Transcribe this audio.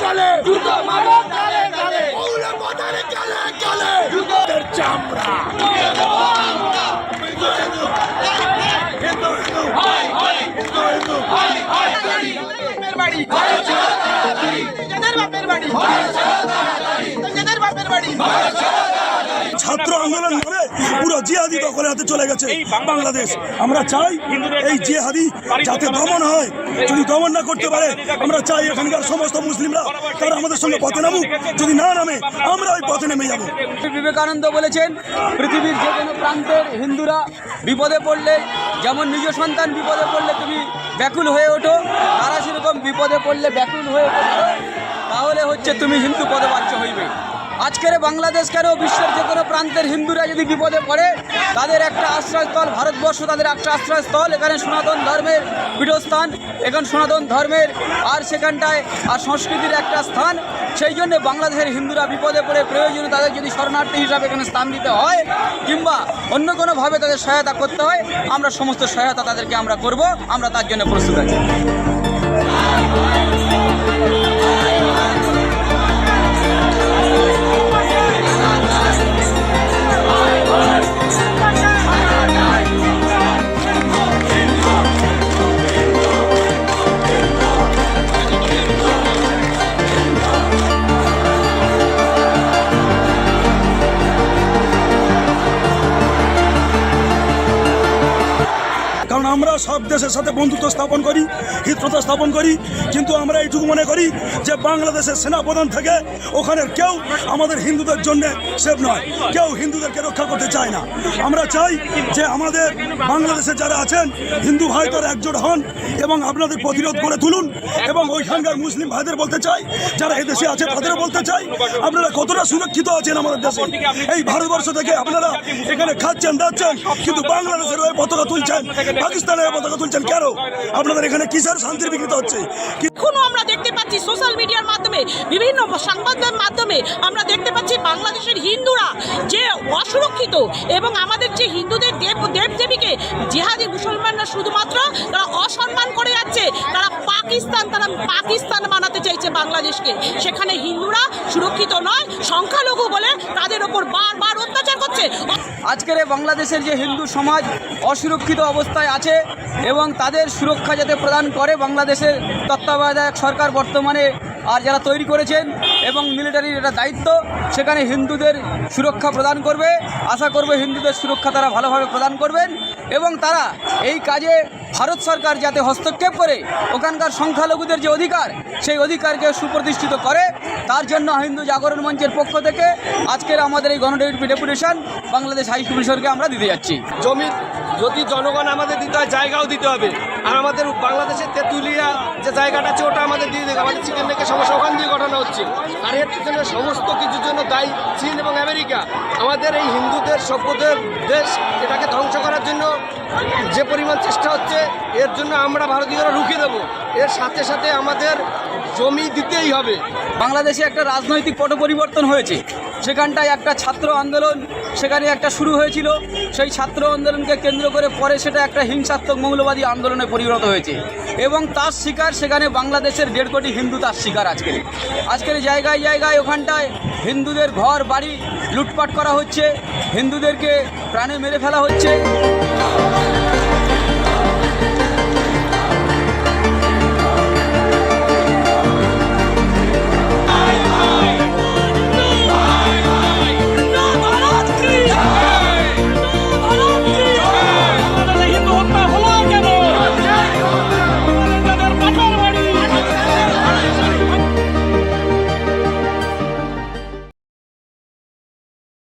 গালে জুতো মারো গালে গালে মৌলে গালে গালে চামড়া। বাড়ি। বাপের বাড়ি নিজেদের বাপের বাড়ি ছাত্র আন্দোলন করে পুরো জিহাদি দখলের হাতে চলে গেছে বাংলাদেশ আমরা চাই এই জিহাদি যাতে দমন হয়। যদি দমন না করতে পারে আমরা চাই এখানকার সমস্ত মুসলিমরা তারা আমাদের সঙ্গে পথে নামুক। যদি না নামে আমরা ওই পথে নেমে যাব। বিবেকানন্দ বলেছেন পৃথিবীর যে কোনো প্রান্তের হিন্দুরা বিপদে পড়লে যেমন নিজ সন্তান বিপদে পড়লে তুমি ব্যাকুল হয়ে ওঠো তারা সেরকম বিপদে পড়লে ব্যাকুল হয়ে ওঠো তাহলে হচ্ছে তুমি হিন্দু পদবাচ্য হইবে। আজকের বাংলাদেশ কেন বিশ্বের যে কোনো প্রান্তের হিন্দুরা যদি বিপদে পড়ে, তাদের একটা আশ্রয়স্থল, ভারতবর্ষ তাদের একটা আশ্রয়স্থল। এখানে সনাতন ধর্মের পীঠস্থান, এখানে সনাতন ধর্মের আর সেখানটায় আর সংস্কৃতির একটা স্থান। সেই জন্য বাংলাদেশের হিন্দুরা বিপদে পড়ে, প্রয়োজনে তাদের যদি শরণার্থী হিসাবে এখানে স্থান দিতে হয়, কিংবা অন্য কোনোভাবে তাদের সহায়তা করতে হয়, আমরা সমস্ত সহায়তা তাদেরকে আমরা করব, আমরা তার জন্য প্রস্তুত আছি। আমরা সব দেশের সাথে বন্ধুত্ব স্থাপন করি, হিত্রতা স্থাপন করি। কিন্তু আমরা এইটুকু মনে করি যে বাংলাদেশের সেনাপ্রধান থেকে ওখানে কেউ আমাদের হিন্দুদের জন্য সেভ নয়। কেউ হিন্দুদেরকে রক্ষা করতে চায় না। আমরা চাই যে আমাদের বাংলাদেশে যারা আছেন, হিন্দু ভাই তারা একজোট হন এবং আপনাদের প্রতিরোধ করে তুলুন এবং ওইখানকার মুসলিম ভাইদের বলতে চাই, যারা এদেশে আছে তাদেরও বলতে চাই, আপনারা কতটা সুরক্ষিত আছেন আমাদের দেশে? এই ভারতবর্ষ থেকে আপনারা এখানে খাচ্ছেন, দাচ্ছেন, কিন্তু বাংলাদেশের হয়ে পতাকা তুলছেন। পাকিস্তানের পতাকা তুলছেন কেন? আপনাদের এখানে কিসের শান্তির বিকৃত হচ্ছে? কি- এখনও আমরা দেখতে পাচ্ছি সোশ্যাল মিডিয়ার মাধ্যমে, বিভিন্ন সংবাদের মাধ্যমে আমরা দেখতে পাচ্ছি বাংলাদেশের হিন্দুরা যে অসুরক্ষিত এবং আমাদের যে হিন্দুদের দেব দেব দেবীকে জিহাদি মুসলমানরা শুধুমাত্র তারা অসম্মান করে যাচ্ছে, তারা পাকিস্তান তারা পাকিস্তান বানাতে চাইছে বাংলাদেশকে। সেখানে হিন্দুরা সুরক্ষিত নয়, সংখ্যালঘু বলে তাদের ওপর বারবার করছে আজকের বাংলাদেশের যে হিন্দু সমাজ অসুরক্ষিত অবস্থায় আছে এবং তাদের সুরক্ষা যাতে প্রদান করে বাংলাদেশের তত্ত্বাবধায়ক সরকার বর্তমানে আর যারা তৈরি করেছেন এবং মিলিটারির এটা দায়িত্ব, সেখানে হিন্দুদের সুরক্ষা প্রদান করবে। আশা করবে হিন্দুদের সুরক্ষা তারা ভালোভাবে প্রদান করবেন। এবং তারা এই কাজে ভারত সরকার যাতে হস্তক্ষেপ করে, ওখানকার সংখ্যালঘুদের যে অধিকার, সেই অধিকারকে সুপ্রতিষ্ঠিত করে, তার জন্য হিন্দু জাগরণ মঞ্চের পক্ষ থেকে আজকের আমাদের এই গণডেপুটেশন বাংলাদেশ হাই কমিশনকে আমরা দিতে যাচ্ছি। জমির যদি জনগণ আমাদের দিতে হয়, জায়গাও দিতে হবে। আর আমাদের বাংলাদেশের তেঁতুলিয়া যে জায়গাটা আছে, ওটা আমাদের দিয়ে দেবে। আমাদের চিকেন লেকের সমস্যা, ওখান দিয়ে ঘটানো হচ্ছে। আর এর পিছনে সমস্ত কিছুর জন্য দায়ী চীন এবং আমেরিকা। আমাদের এই হিন্দুদের, সভ্যদের দেশ এটাকে ধ্বংস জন্য পরিমাণ চেষ্টা হচ্ছে, এর জন্য আমরা ভারতীয়রা রুখে দেবো। এর সাথে সাথে আমাদের জমি দিতেই হবে। বাংলাদেশে একটা রাজনৈতিক পট পরিবর্তন হয়েছে। সেখানটায় একটা ছাত্র আন্দোলন, সেখানে একটা শুরু হয়েছিল। সেই ছাত্র আন্দোলনকে কেন্দ্র করে পরে সেটা একটা হিংসাত্মক মৌলবাদী আন্দোলনে পরিণত হয়েছে। এবং তার শিকার সেখানে বাংলাদেশের দেড় কোটি হিন্দু তার শিকার আজকের। আজকের জায়গায় জায়গায় ওখানটায় হিন্দুদের ঘর, বাড়ি লুটপাট করা হচ্ছে। হিন্দুদেরকে প্রাণে মেরে ফেলা হচ্ছে।